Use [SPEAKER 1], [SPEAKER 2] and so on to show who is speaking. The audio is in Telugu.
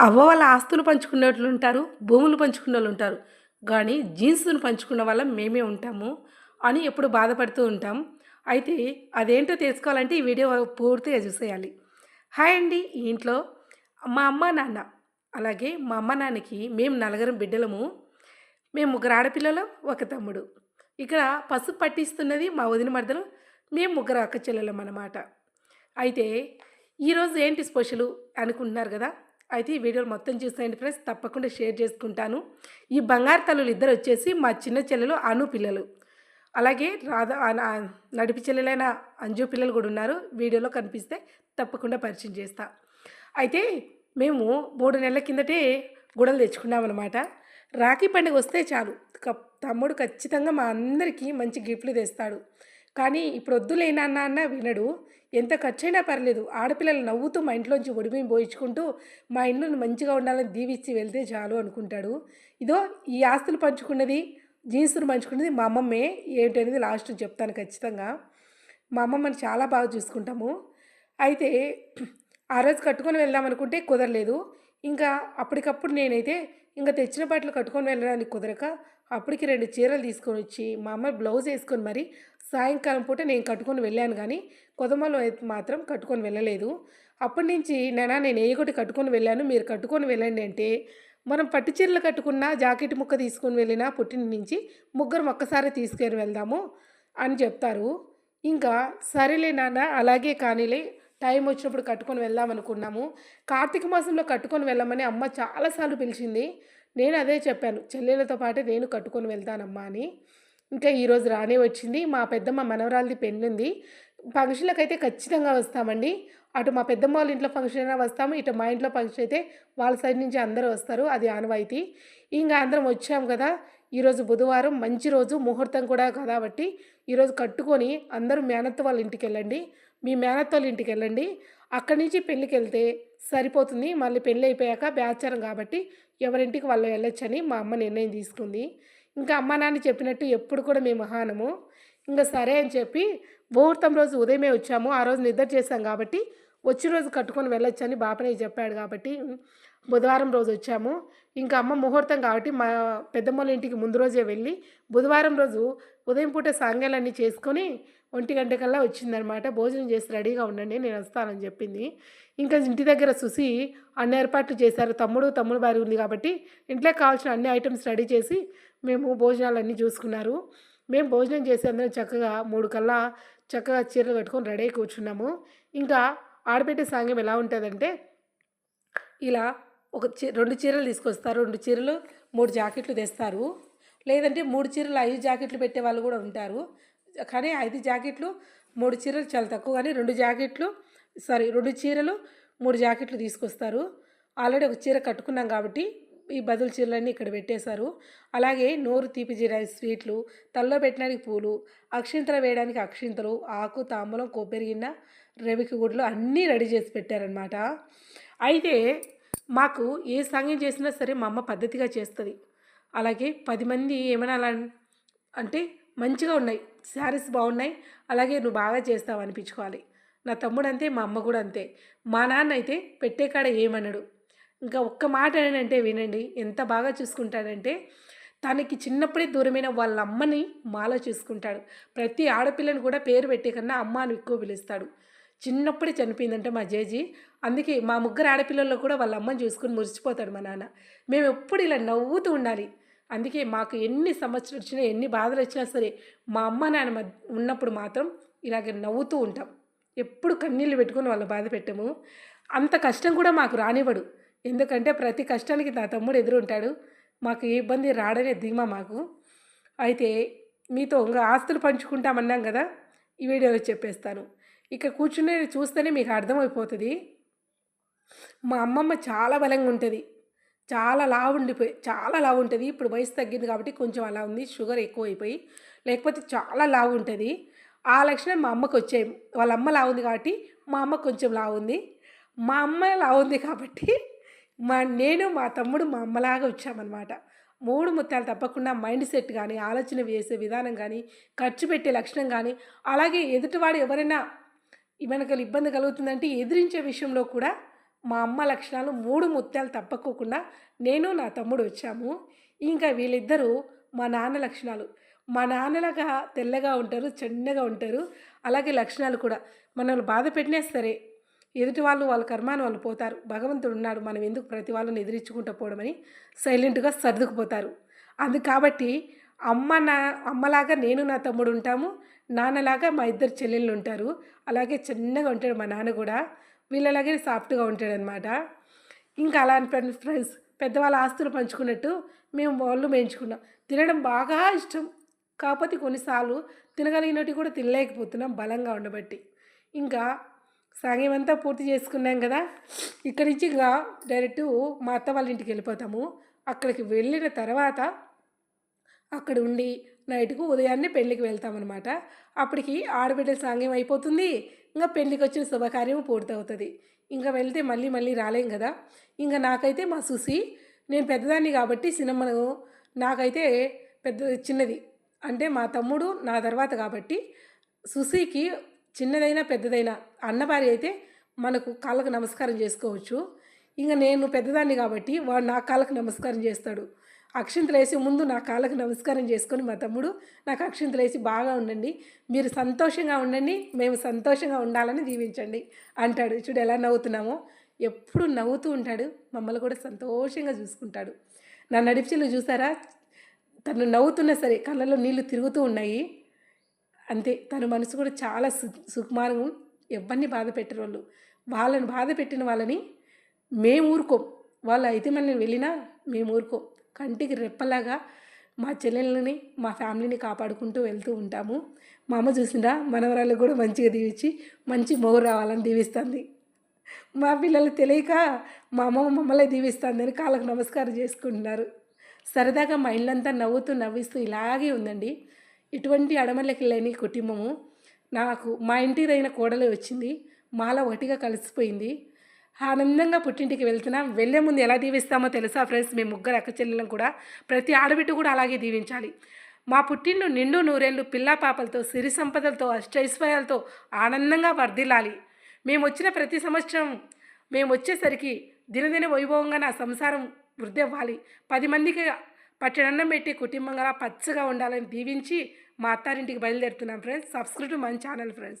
[SPEAKER 1] అవ్వ వాళ్ళ ఆస్తులు పంచుకునేట్లు ఉంటారు భూములు పంచుకునే వాళ్ళు ఉంటారు. కానీ జీన్స్ను పంచుకున్న వాళ్ళం మేమే ఉంటాము అని ఎప్పుడు బాధపడుతూ ఉంటాం. అయితే అదేంటో తెలుసుకోవాలంటే ఈ వీడియో పూర్తిగా చూసేయాలి. హాయ్ అండి ఇంట్లో మా అమ్మ నాన్న. అలాగే మా అమ్మ నాన్నకి మేము నలుగురం బిడ్డలము. మేము ముగ్గురు ఆడపిల్లలు ఒక తమ్ముడు. ఇక్కడ పసుపు పట్టిస్తున్నది మా వదిన మరదలు. మేము ముగ్గురు అక్క చెల్లెలం అన్నమాట. అయితే ఈరోజు ఏంటి స్పెషల్ అనుకుంటున్నారు కదా? అయితే ఈ వీడియోలు మొత్తం చూసేయండి ఫ్రెండ్స్. తప్పకుండా షేర్ చేసుకుంటాను. ఈ బంగారు తల్లులు ఇద్దరు వచ్చేసి మా చిన్న చెల్లెలు అను పిల్లలు. అలాగే రాధా నడిపి చెల్లెలైన అంజు పిల్లలు కూడా ఉన్నారు. వీడియోలో కనిపిస్తే తప్పకుండా పరిచయం చేస్తా. అయితే మేము మూడు నెలల కిందటే గుడలు తెచ్చుకున్నామన్నమాట రాఖీ పండుగ వస్తే చాలు. తమ్ముడు ఖచ్చితంగా మా అందరికీ మంచి గిఫ్ట్లు తెస్తాడు. కానీ ఇప్పుడు వద్దులేనా అన్న వినడు. ఎంత ఖర్చైనా పర్లేదు. ఆడపిల్లలు నవ్వుతూ మా ఇంట్లోంచి ఒడిమిని పోయించుకుంటూ మా ఇల్లును మంచిగా ఉండాలని దీవిచ్చి వెళ్తే చాలు అనుకుంటాడు. ఇదో ఈ ఆస్తులు పంచుకున్నది జీన్సులు పంచుకున్నది మా అమ్మమ్మే. ఏంటనేది లాస్ట్ చెప్తాను ఖచ్చితంగా. మా అమ్మమ్మని చాలా బాగా చూసుకుంటాము. అయితే ఆ రోజు కట్టుకొని వెళ్దాం అనుకుంటే కుదరలేదు. ఇంకా అప్పటికప్పుడు నేనైతే ఇంకా తెచ్చిన బట్టలు కట్టుకొని వెళ్ళడానికి కుదరక అప్పటికి రెండు చీరలు తీసుకొని వచ్చి మా అమ్మ బ్లౌజ్ వేసుకొని మరి సాయంకాలం పూట నేను కట్టుకొని వెళ్ళాను కానీ కొదమలో అయితే మాత్రం కట్టుకొని వెళ్ళలేదు. అప్పటి నుంచి నేనా నేను ఏ ఒకటి కట్టుకొని వెళ్ళాను మీరు కట్టుకొని వెళ్ళండి అంటే మనం పట్టు చీరలు కట్టుకున్న జాకెట్ ముక్క తీసుకొని వెళ్ళినా పుట్టిన నుంచి ముగ్గురం ఒక్కసారి తీసుకొని వెళ్దాము అని చెప్తారు. ఇంకా సరేలే నాన్న అలాగే కానీలే టైం వచ్చినప్పుడు కట్టుకొని వెళ్దాం అనుకున్నాము. కార్తీక మాసంలో కట్టుకొని వెళ్ళమని అమ్మ చాలాసార్లు పిలిచింది. నేను అదే చెప్పాను చెల్లెలతో పాటు నేను కట్టుకొని వెళ్తానమ్మా అని. ఇంకా ఈరోజు రానే వచ్చింది. మా పెద్దమ్మ మనవరాలది పెళ్ళింది. ఫంక్షన్లకు అయితే ఖచ్చితంగా వస్తామండి. అటు మా పెద్దమ్మ వాళ్ళ ఇంట్లో ఫంక్షన్ అయినా వస్తాము. ఇటు మా ఇంట్లో ఫంక్షన్ అయితే వాళ్ళ సైడ్ నుంచి అందరూ వస్తారు. అది ఆనవాయితీ. ఇంకా అందరం వచ్చాము కదా. ఈరోజు బుధవారం మంచి రోజు ముహూర్తం కూడా కాబట్టి ఈరోజు కట్టుకొని అందరూ మేనత్త వాళ్ళ ఇంటికి వెళ్ళండి. మీ మేనత్త వాళ్ళ ఇంటికి వెళ్ళండి. అక్కడి నుంచి పెళ్ళికి వెళ్తే సరిపోతుంది. మళ్ళీ పెళ్ళి అయిపోయాక బ్యాచారం కాబట్టి ఎవరింటికి వాళ్ళు వెళ్ళొచ్చని మా అమ్మ నిర్ణయం తీసుకుంది. ఇంకా అమ్మ నాన్న చెప్పినట్టు ఎప్పుడు కూడా మేము మహానము. ఇంకా సరే అని చెప్పి ముహూర్తం రోజు ఉదయమే వచ్చాము. ఆ రోజు నిద్ర చేశాం కాబట్టి వచ్చిన రోజు కట్టుకొని వెళ్ళొచ్చని బాపనే చెప్పాడు కాబట్టి బుధవారం రోజు వచ్చాము ఇంకా అమ్మ ముహూర్తం కాబట్టి మా పెద్దమ్మల ఇంటికి ముందు రోజే వెళ్ళి బుధవారం రోజు ఉదయం పూట సాంగ్యాలన్నీ చేసుకొని ఒంటి గంట కల్లా వచ్చిందనమాట భోజనం చేసి రెడీగా ఉండండి నేను వస్తానని చెప్పింది. ఇంకా ఇంటి దగ్గర చూసి అన్ని ఏర్పాట్లు చేశారు. తమ్ముడు తమ్ముడు భార్య ఉంది కాబట్టి ఇంట్లో కావాల్సిన అన్ని ఐటమ్స్ రెడీ చేసి మేము భోజనాలన్నీ చూసుకున్నారు. మేము భోజనం చేసి అందరం చక్కగా మూడు కల్లా చక్కగా చీరలు కట్టుకొని రెడీ అయి కూర్చున్నాము. ఇంకా ఆడబెట్టే సాంగ్యం ఎలా ఉంటుందంటే ఇలా ఒక చీ రెండు చీరలు తీసుకొస్తారు. రెండు చీరలు మూడు జాకెట్లు తెస్తారు. లేదంటే మూడు చీరలు ఐదు జాకెట్లు పెట్టే వాళ్ళు కూడా ఉంటారు. కానీ ఐదు జాకెట్లు మూడు చీరలు చాలా తక్కువ. కానీ రెండు జాకెట్లు సారీ రెండు చీరలు మూడు జాకెట్లు తీసుకొస్తారు. ఆల్రెడీ ఒక చీర కట్టుకున్నాం కాబట్టి ఈ బదులు చీరలన్నీ ఇక్కడ పెట్టేశారు. అలాగే నోరు తీపి జీరా స్వీట్లు తల్లో పెట్టడానికి పూలు అక్షింతలు వేయడానికి అక్షింతలు ఆకు తాంబూలం కొబ్బరి గిన్నె రవికి గుడ్లు అన్నీ రెడీ చేసి పెట్టారనమాట అయితే మాకు ఏ సాంగ్యం చేసినా సరే మా అమ్మ పద్ధతిగా చేస్తుంది. అలాగే పది మంది ఏమైనా అలా అంటే మంచిగా ఉన్నాయి. శారీస్ బాగున్నాయి. అలాగే నువ్వు బాగా చేస్తావు అనిపించుకోవాలి. నా తమ్ముడు అంతే మా అమ్మ కూడా అంతే. మా నాన్న అయితే పెట్టే కాడ ఏమనడు. ఇంకా ఒక్క మాట అంటే వినండి ఎంత బాగా చూసుకుంటాడంటే తనకి చిన్నప్పుడే దూరమైన వాళ్ళ అమ్మని మాలో చూసుకుంటాడు. ప్రతి ఆడపిల్లని కూడా పేరు పెట్టే కన్నా అమ్మ అని ఎక్కువ పిలుస్తాడు. చిన్నప్పుడే చనిపోయిందంటే మా జేజీ. అందుకే మా ముగ్గురు ఆడపిల్లల్లో కూడా వాళ్ళ అమ్మని చూసుకుని మురిచిపోతాడు మా నాన్న. మేము ఎప్పుడు ఇలా నవ్వుతూ ఉండాలి. అందుకే మాకు ఎన్ని సమస్యలు వచ్చినా ఎన్ని బాధలు వచ్చినా సరే మా అమ్మ నాన్న ఉన్నప్పుడు మాత్రం ఇలాగ నవ్వుతూ ఉంటాం. ఎప్పుడు కన్నీళ్ళు పెట్టుకొని వాళ్ళ బాధ పెట్టము. అంత కష్టం కూడా మాకు రానివ్వడు. ఎందుకంటే ప్రతి కష్టానికి నా తమ్ముడు ఎదురుంటాడు. మాకు ఏ ఇబ్బంది రాడనే ధీమా మాకు. అయితే మీతో ఇంకా ఆస్తులు పంచుకుంటామన్నాం కదా ఈ వీడియోలో చెప్పేస్తాను. ఇక కూర్చునే చూస్తేనే మీకు అర్థమైపోతుంది. మా అమ్మమ్మ చాలా బలంగా ఉంటుంది. చాలా లావు ఉండిపోయి చాలా లావు ఉంటుంది. ఇప్పుడు వయసు తగ్గింది కాబట్టి కొంచెం అలా ఉంది షుగర్ ఎక్కువ అయిపోయి లేకపోతే చాలా లావు ఉంటుంది. ఆ లక్షణం మా అమ్మకు వచ్చాయి. వాళ్ళ అమ్మ లావు ఉంది కాబట్టి మా అమ్మ కొంచెం లావు ఉంది. మా అమ్మ లావు ఉంది కాబట్టి మా నేను మా తమ్ముడు మా అమ్మలాగా వచ్చామన్నమాట. మూడు ముత్యాలు తప్పకుండా మైండ్ సెట్ కానీ ఆలోచన వేసే విధానం కానీ ఖర్చు పెట్టే లక్షణం కానీ అలాగే ఎదుటివాడు ఎవరైనా మనకు ఇబ్బంది కలుగుతుందంటే ఎదిరించే విషయంలో కూడా మా అమ్మ లక్షణాలు మూడు ముత్యాలు తప్పకోకుండా నేను నా తమ్ముడు వచ్చాము. ఇంకా వీళ్ళిద్దరూ మా నాన్న లక్షణాలు. మా నాన్నలాగా తెల్లగా ఉంటారు చిన్నగా ఉంటారు. అలాగే లక్షణాలు కూడా. మనల్ని బాధ పెట్టినా సరే ఎదుటి వాళ్ళు వాళ్ళ కర్మాన్ని వాళ్ళు పోతారు. భగవంతుడు ఉన్నాడు. మనం ఎందుకు ప్రతి వాళ్ళని ఎదిరించుకుంటూ పోవడమని సైలెంట్గా సర్దుకుపోతారు. అందు కాబట్టి అమ్మ నా అమ్మలాగా నేను నా తమ్ముడు ఉంటాము. నాన్నలాగా మా ఇద్దరు చెల్లెళ్ళు ఉంటారు. అలాగే చిన్నగా ఉంటాడు మా నాన్న కూడా. వీళ్ళలాగే సాఫ్ట్గా ఉంటాడనమాట ఇంకా అలా అని ఫ్రెండ్స్ పెద్దవాళ్ళ ఆస్తులు పంచుకున్నట్టు మేము వాళ్ళు పెంచుకున్నాం. తినడం బాగా ఇష్టం. కాకపోతే కొన్నిసార్లు తినగలిగినట్టు కూడా తినలేకపోతున్నాం బలంగా ఉండబట్టి. ఇంకా సాంగ్యమంతా పూర్తి చేసుకున్నాం కదా. ఇక్కడి నుంచి ఇంకా డైరెక్ట్ మా అత్త వాళ్ళ ఇంటికి వెళ్ళిపోతాము. అక్కడికి వెళ్ళిన తర్వాత అక్కడ ఉండి నైట్కు ఉదయాన్నే పెళ్ళికి వెళ్తామన్నమాట. అప్పటికి ఆడబిడ్డల సాంగ్యం అయిపోతుంది. ఇంకా పెళ్ళికి వచ్చిన శుభకార్యం పూర్తవుతుంది. ఇంకా వెళ్తే మళ్ళీ మళ్ళీ రాలేం కదా? ఇంకా నాకైతే మా సుసి నేను పెద్దదాన్ని కాబట్టి సినిమాను నాకైతే పెద్ద చిన్నది. అంటే మా తమ్ముడు నా తర్వాత కాబట్టి సుశీకి చిన్నదైనా పెద్దదైనా అన్నవారి అయితే మనకు కాళ్ళకు నమస్కారం చేసుకోవచ్చు. ఇంకా నేను పెద్దదాన్ని కాబట్టి వాడు నా కాళ్ళకు నమస్కారం చేస్తాడు. అక్షింతలు వేసి ముందు నా కాళ్ళకు నమస్కారం చేసుకొని మా తమ్ముడు నాకు అక్షింతలు వేసి బాగా ఉండండి. మీరు సంతోషంగా ఉండండి మేము సంతోషంగా ఉండాలని దీవించండి అంటాడు. చూడు ఎలా నవ్వుతున్నామో. ఎప్పుడు నవ్వుతూ ఉంటాడు మమ్మల్ని కూడా సంతోషంగా చూసుకుంటాడు. నా నడిపిచిలు చూసారా? తను నవ్వుతున్నా సరే కళ్ళలో నీళ్ళు తిరుగుతూ ఉన్నాయి. అంతే తన మనసు కూడా చాలా సు సుకుమారం ఎవరిని బాధ పెట్టరు వాళ్ళు. వాళ్ళని బాధ పెట్టిన వాళ్ళని మేము ఊరుకోం. వాళ్ళు అయితే మళ్ళీ వెళ్ళినా మేము ఊరుకోం. కంటికి రెప్పలాగా మా చెల్లెళ్ళని మా ఫ్యామిలీని కాపాడుకుంటూ వెళ్తూ ఉంటాము. మా అమ్మ చూసిందా? మనవరాలు కూడా మంచిగా దీవించి మంచి మొగురు రావాలని దీవిస్తుంది. మా పిల్లలు తెలియక మా అమ్మ మమ్మల్ని దీవిస్తుందని కాళ్ళకు నమస్కారం చేసుకుంటున్నారు. సరదాగా మా ఇళ్ళంతా నవ్వుతూ నవ్విస్తూ ఇలాగే ఉందండి. ఇటువంటి అడమలకి లేని కుటుంబము నాకు మా ఇంటిదైన కోడలే వచ్చింది. మాలో ఒకటిగా కలిసిపోయింది. ఆనందంగా పుట్టింటికి వెళ్తున్నాం. వెళ్ళే ముందు ఎలా దీవిస్తామో తెలుసా ఫ్రెండ్స్? మేము ముగ్గురు అక్క చెల్లెలను కూడా ప్రతి ఆడబిడ్డ కూడా అలాగే దీవించాలి. మా పుట్టిండు నిండు నూరేళ్ళు పిల్లా పాపలతో సిరి సంపదలతో అష్టైశ్వర్యాలతో ఆనందంగా వర్ధిల్లాలి. మేము వచ్చిన ప్రతి సంవత్సరం మేము వచ్చేసరికి దినదిన వైభవంగా నా సంసారం వృద్ధి అవ్వాలి పది మందికి పట్టెడన్నం పెట్టి కుటుంబంగా పచ్చగా ఉండాలని దీవించి మా అత్తారింటికి బయలుదేరుతున్నాం ఫ్రెండ్స్. సబ్స్క్రైబ్ మన ఛానల్ ఫ్రెండ్స్.